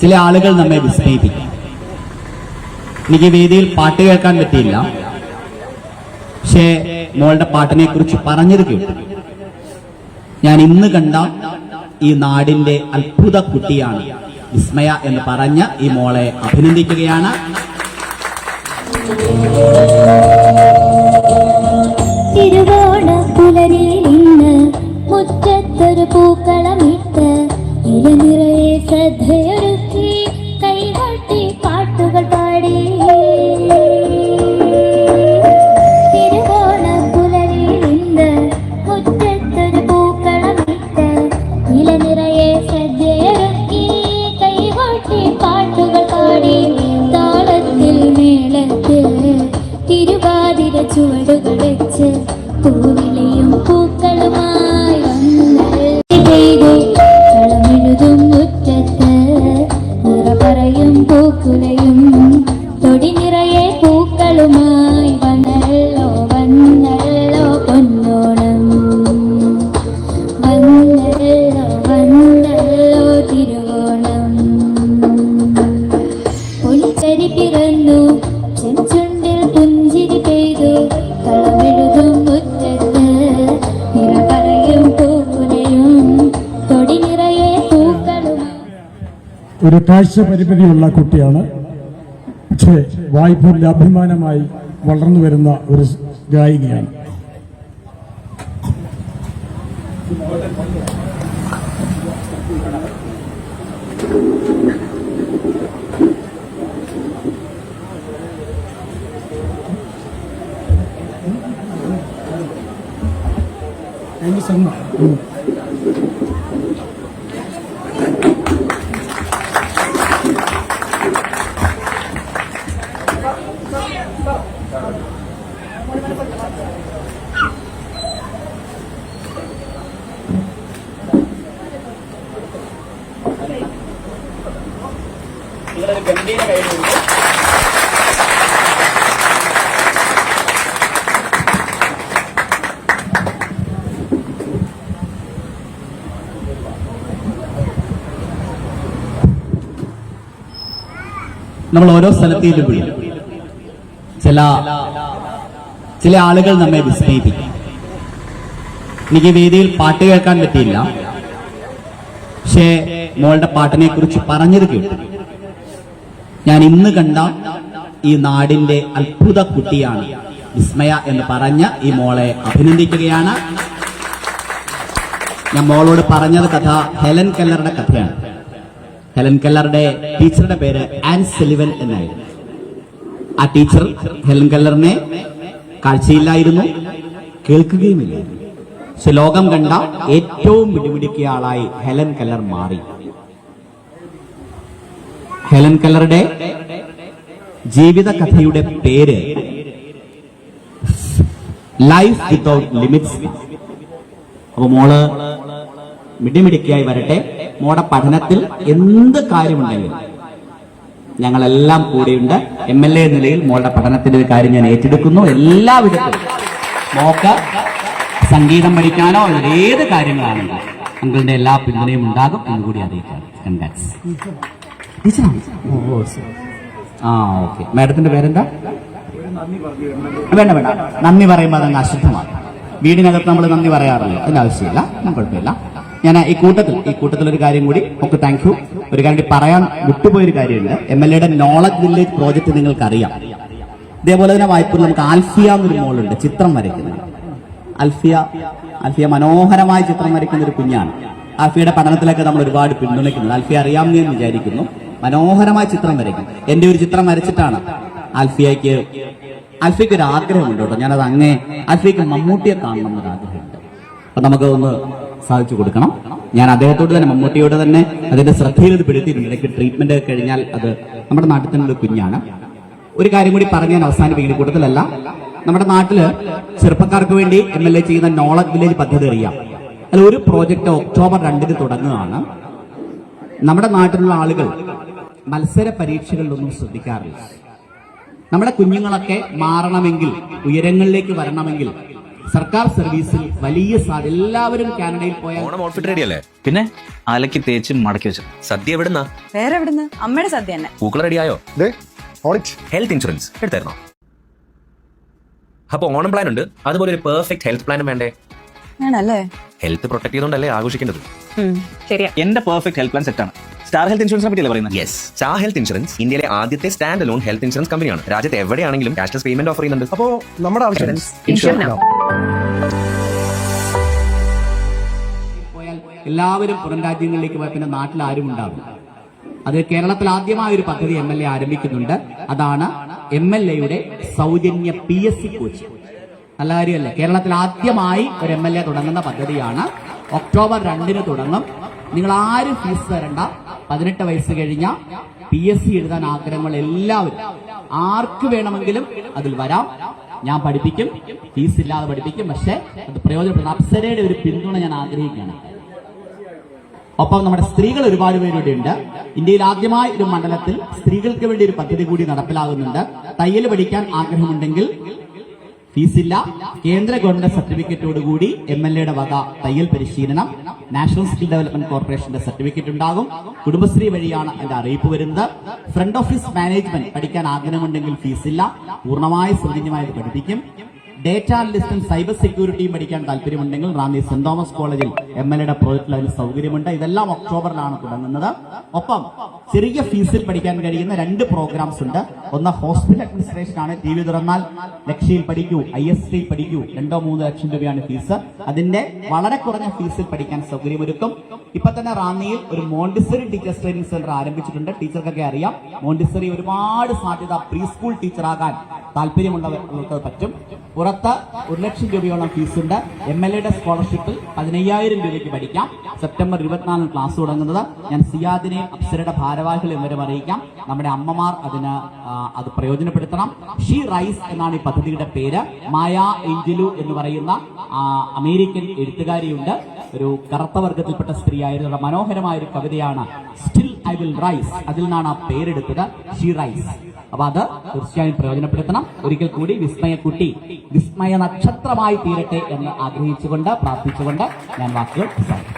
ചില ആളുകൾ നമ്മെ വിസ്മയിപ്പിക്കും. എനിക്ക് വേദിയിൽ പാട്ട് കേൾക്കാൻ പറ്റിയില്ല. പക്ഷേ മോളുടെ പാട്ടിനെ കുറിച്ച് പറഞ്ഞത് കേട്ടു. ഞാൻ ഇന്ന് കണ്ട ഈ നാടിന്റെ അത്ഭുത കുട്ടിയാണ് വിസ്മയ എന്ന് പറഞ്ഞ ഈ മോളെ അഭിനന്ദിക്കുകയാണ്. തിരുവോണ പുലരിൽ ഇന്ന് മുറ്റത്തൊരു പൂക്കളമിട്ട് ശ്രദ്ധയൊരുക്കി ഒരു കാഴ്ച പരിമിതിയുള്ള കുട്ടിയാണ്. പക്ഷേ വായ്പൂരിൽ അഭിമാനമായി വളർന്നു വരുന്ന ഒരു ഗായികയാണ്. നമ്മൾ ഓരോ സ്ഥലത്ത് പോയി ചില ചില ആളുകൾ നമ്മെ വിസ്മയിപ്പിക്കും. എനിക്ക് വേദിയിൽ പാട്ട് കേൾക്കാൻ പറ്റിയില്ല. പക്ഷേ മോളുടെ പാട്ടിനെ കുറിച്ച് പറഞ്ഞത് കേട്ടു. ഞാൻ ഇന്ന് കണ്ട ഈ നാടിന്റെ അത്ഭുത കുട്ടിയാണ് വിസ്മയ എന്ന് പറഞ്ഞ ഈ മോളെ അഭിനന്ദിക്കുകയാണ്. ഞാൻ മോളോട് പറഞ്ഞത് കഥ ഹെലൻ കല്ലറുടെ കഥയാണ്. ഹെലൻ കല്ലറുടെ ടീച്ചറുടെ പേര് ആൻ സെലിവൻ എന്നായിരുന്നു. ആ ടീച്ചർ ഹെലൻ കെല്ലറിനെ കാഴ്ചയില്ലായിരുന്നു കേൾക്കുകയുമില്ലായിരുന്നു പക്ഷെ ലോകം കണ്ട ഏറ്റവും മിടിമിടിക്കിയ ആളായി ഹെലൻ കല്ലർ മാറി. ഹെലൻ കല്ലറുടെ ജീവിത കഥയുടെ പേര് ലൈഫ് വിത്തൗട്ട് ലിമിറ്റ്സ് അപ്പൊ മോൾ മിടിമിടിക്കായി വരട്ടെ. മോടെ പഠനത്തിൽ എന്ത് കാര്യമുണ്ടെങ്കിലും ഞങ്ങളെല്ലാം കൂടിയുണ്ട്. എം എൽ എ നിലയിൽ മോളുടെ പഠനത്തിന്റെ ഒരു കാര്യം ഞാൻ ഏറ്റെടുക്കുന്നു. എല്ലാവിധത്തിലും മോക്ക് സംഗീതം പഠിക്കാനോ ഏത് കാര്യങ്ങളാണെങ്കിൽ അങ്കിളിന്റെ എല്ലാ പിന്തുണയും ഉണ്ടാകും എന്ന് കൂടി അറിയിക്കാം. ആ ഓക്കെ. മാഡത്തിന്റെ പേരെന്താ? വേണ്ട വേണ്ട. നന്ദി പറയുമ്പോൾ അതങ്ങ് അശുദ്ധമാണ്. വീടിനകത്ത് നമ്മൾ നന്ദി പറയാറില്ല. അതിന്റെ ആവശ്യമില്ല. കുഴപ്പമില്ല. ഞാൻ ഈ കൂട്ടത്തിൽ ഈ കൂട്ടത്തിൽ ഒരു കാര്യം കൂടി. ഒക്കെ താങ്ക് യു ഒരു കാര്യം പറയാൻ വിട്ടുപോയൊരു കാര്യമുണ്ട് എം എൽ എയുടെ നോളജ് വില്ലേജ് പ്രോജക്ട് നിങ്ങൾക്കറിയാം. ഇതേപോലെ തന്നെ വായ്പ നമുക്ക് ആൽഫിയ എന്നൊരു മോളുണ്ട് ചിത്രം വരയ്ക്കുന്നത് അൽഫിയ അൽഫിയ മനോഹരമായ ചിത്രം വരയ്ക്കുന്ന ഒരു കുഞ്ഞാണ്. അൽഫിയുടെ പഠനത്തിലൊക്കെ നമ്മൾ ഒരുപാട് പിന്തുണയ്ക്കുന്നത് അൽഫിയ അറിയാമെന്ന് ഞാൻ വിചാരിക്കുന്നു. മനോഹരമായ ചിത്രം വരയ്ക്കും. എന്റെ ഒരു ചിത്രം വരച്ചിട്ടാണ് അൽഫിയയ്ക്ക് അൽഫിക്ക് ഒരു ആഗ്രഹമുണ്ട് കേട്ടോ. ഞാനത് അങ്ങേ അൽഫിക്ക് മമ്മൂട്ടിയെ കാണണം എന്നൊരു ആഗ്രഹമുണ്ട് അപ്പൊ നമുക്ക് ഒന്ന് സാധിച്ചു കൊടുക്കണം. ഞാൻ അദ്ദേഹത്തോട് തന്നെ മമ്മൂട്ടിയോട് തന്നെ അതിന്റെ ശ്രദ്ധയിൽ ഇത് പെടുത്തിയിട്ടുണ്ട് ഇടയ്ക്ക് ട്രീറ്റ്മെന്റ് കഴിഞ്ഞാൽ അത് നമ്മുടെ നാട്ടിൽ തന്നെ ഒരു കുഞ്ഞാണ്. ഒരു കാര്യം കൂടി പറഞ്ഞ് ഞാൻ അവസാനിപ്പിക്കുന്ന. കൂട്ടത്തിലല്ല നമ്മുടെ നാട്ടിൽ ചെറുപ്പക്കാർക്ക് വേണ്ടി എം എൽ എ ചെയ്യുന്ന നോളജ് വില്ലേജ് പദ്ധതി അറിയാം. അതിൽ ഒരു പ്രോജക്റ്റ് ഒക്ടോബർ രണ്ടിന് തുടങ്ങുകയാണ്. നമ്മുടെ നാട്ടിലുള്ള ആളുകൾ മത്സര പരീക്ഷകളിലൊന്നും ശ്രദ്ധിക്കാറില്ല. നമ്മുടെ കുഞ്ഞുങ്ങളൊക്കെ മാറണമെങ്കിൽ ഉയരങ്ങളിലേക്ക് വരണമെങ്കിൽ സർക്കാർ സർവീസിൽ വലിയ സാധ്യത എല്ലാവരും കാനഡയിൽ പോയാൽ ഓണം ഔട്ട്ഫിറ്റ് റെഡി അല്ലേ? പിന്നെ അലക്കി തേച്ച് മടക്കി വെച്ചു സദ്യ എവിടുന്നാ? വേറെ എവിടുന്ന്? അമ്മയുടെ സദ്യ തന്നെ. പൂക്കൾ റെഡിയായോ ആയോ? ഹെൽത്ത് ഇൻഷുറൻസ് എടുത്തായിരുന്നോ? അപ്പൊ ഓണം പ്ലാൻ ഉണ്ട്. അതുപോലെ ഒരു പെർഫെക്റ്റ് ഹെൽത്ത് പ്ലാനും വേണ്ടേ? വേണല്ലേ? ഹെൽത്ത് പ്രൊട്ടക്ട് ചെയ്തോണ്ടല്ലേ ആഘോഷിക്കേണ്ടത്? ശരിയാ. എന്റെ പെർഫെക്റ്റ് ഹെൽത്ത് പ്ലാൻ സെറ്റാണ് സ്റ്റാർ ഹെൽത്ത് ഇൻഷുറൻസിനെ പറ്റിയല്ലേ പറയുന്നത്? യെസ് സ്റ്റാർ ഹെൽത്ത് ഇൻഷുറൻസ് ഇന്ത്യയിലെ ആദ്യത്തെ സ്റ്റാൻഡ് ലോൺ ഹെൽത്ത് ഇൻഷുറൻസ് കമ്പനിയാണ് രാജ്യത്ത് എവിടെയാണെങ്കിലും ക്യാഷ്ലെസ് പേയ്മെന്റ് ഓഫർ ചെയ്യുന്നുണ്ട്. അപ്പോൾ നമ്മുടെ ആവശ്യം. എല്ലാവരും പുറം രാജ്യങ്ങളിലേക്ക് പോയാൽ പിന്നെ നാട്ടിൽ ആരും ഉണ്ടാവും അത് കേരളത്തിൽ ആദ്യമായ ഒരു പദ്ധതി എം എൽ എ ആരംഭിക്കുന്നുണ്ട്. അതാണ് എം എൽ എയുടെ സൗജന്യ പി എസ് സി കോച്ചിങ് നല്ല കാര്യമല്ലേ? കേരളത്തിൽ ആദ്യമായി ഒരു എം എൽ എ തുടങ്ങുന്ന പദ്ധതിയാണ്. ഒക്ടോബർ രണ്ടിന് തുടങ്ങും. നിങ്ങൾ ആരും ഫീസ് തരണ്ട. പതിനെട്ട് വയസ്സ് കഴിഞ്ഞ പി എസ് സി എഴുതാൻ ആഗ്രഹങ്ങൾ എല്ലാവരും ആർക്ക് വേണമെങ്കിലും അതിൽ വരാം. ഞാൻ പഠിപ്പിക്കും ഫീസ് ഇല്ലാതെ പഠിപ്പിക്കും പക്ഷേ അത് പ്രയോജനപ്പെടുന്ന അപ്സരയുടെ ഒരു പിന്തുണ ഞാൻ ആഗ്രഹിക്കുകയാണ്. ഒപ്പം നമ്മുടെ സ്ത്രീകൾ ഒരുപാട് പേരുടെ ഉണ്ട്. ഇന്ത്യയിൽ ആദ്യമായി ഒരു മണ്ഡലത്തിൽ സ്ത്രീകൾക്ക് വേണ്ടി ഒരു പദ്ധതി കൂടി നടപ്പിലാകുന്നുണ്ട്. തയ്യൽ പഠിക്കാൻ ആഗ്രഹമുണ്ടെങ്കിൽ ഫീസില്ല. കേന്ദ്ര ഗവൺമെന്റ് സർട്ടിഫിക്കറ്റോടുകൂടി എം എൽ എയുടെ വക തയ്യൽ പരിശീലനം നാഷണൽ സ്കിൽ ഡെവലപ്മെന്റ് കോർപ്പറേഷന്റെ സർട്ടിഫിക്കറ്റ് ഉണ്ടാകും. കുടുംബശ്രീ വഴിയാണ് അതിന്റെ അറിയിപ്പ് വരുന്നത്. ഫ്രണ്ട് ഓഫീസ് മാനേജ്മെന്റ് പഠിക്കാൻ ആഗ്രഹമുണ്ടെങ്കിൽ ഫീസില്ല. പൂർണമായ സൗജന്യമായി പഠിപ്പിക്കും. ഡേറ്റ അനലിസ്റ്റും സൈബർ സെക്യൂരിറ്റിയും പഠിക്കാൻ താല്പര്യമുണ്ടെങ്കിൽ റാന്നി സെന്റ് തോമസ് കോളേജിൽ എം എൽ എയുടെ പ്രോജക്റ്റിൽ അതിന് സൗകര്യമുണ്ട്. ഇതെല്ലാം ഒക്ടോബറിലാണ് തുടങ്ങുന്നത്. ഒപ്പം ചെറിയ ഫീസിൽ പഠിക്കാൻ കഴിയുന്ന രണ്ട് പ്രോഗ്രാംസ് ഉണ്ട്. ഒന്ന് ഹോസ്പിറ്റൽ അഡ്മിനിസ്ട്രേഷൻ ആണ്. ടി വി തുറന്നാൽ ലക്ഷ്യയിൽ പഠിക്കൂ ഐ എസ് ടി പഠിക്കൂ. രണ്ടോ മൂന്നോ ലക്ഷം രൂപയാണ് ഫീസ്. അതിന്റെ വളരെ കുറഞ്ഞ ഫീസിൽ പഠിക്കാൻ സൗകര്യമൊരുക്കും. ഇപ്പൊ തന്നെ റാന്നിയിൽ ഒരു മോണ്ടിസറി ടീച്ചേഴ്സ് ട്രെയിനിങ് സെന്റർ ആരംഭിച്ചിട്ടുണ്ട്. ടീച്ചർക്കൊക്കെ അറിയാം. മോണ്ടിസറി ഒരുപാട് സാധ്യത പ്രീ സ്കൂൾ ടീച്ചറാകാൻ താല്പര്യമുള്ളവർക്ക് പറ്റും. പുറത്ത് ഒരു ലക്ഷം രൂപയോളം ഫീസുണ്ട് എം എൽ എയുടെ സ്കോളർഷിപ്പിൽ പതിനയ്യായിരം രൂപയ്ക്ക് പഠിക്കാം. സെപ്റ്റംബർ ഇരുപത്തിനാലിന് ക്ലാസ് തുടങ്ങുന്നത്. ഞാൻ സിയാദിനെ അപ്സരയുടെ ഭാരവാഹികൾ എന്നിവരും അറിയിക്കാം. നമ്മുടെ അമ്മമാർ അതിന് അത് പ്രയോജനപ്പെടുത്തണം. ഷീ റൈസ് എന്നാണ് ഈ പദ്ധതിയുടെ പേര്. മായ എഞ്ചിലു എന്ന് പറയുന്ന അമേരിക്കൻ എഴുത്തുകാരിയുണ്ട്. ഒരു കറുത്ത വർഗത്തിൽപ്പെട്ട സ്ത്രീയായിരുന്നു. മനോഹരമായ ഒരു കവിതയാണ്. സ്റ്റിൽ ഐ വിൽ റൈസ് അതിൽ നിന്നാണ് ആ പേരെടുത്തത്. She rice. അപ്പൊ അത് തീർച്ചയായും പ്രയോജനപ്പെടുത്തണം ഒരിക്കൽ കൂടി വിസ്മയക്കുട്ടി വിസ്മയ നക്ഷത്രമായി തീരട്ടെ എന്ന് ആഗ്രഹിച്ചുകൊണ്ട് പ്രാർത്ഥിച്ചുകൊണ്ട് ഞാൻ വാക്കുകൾ അവസാനിപ്പിക്കുന്നു.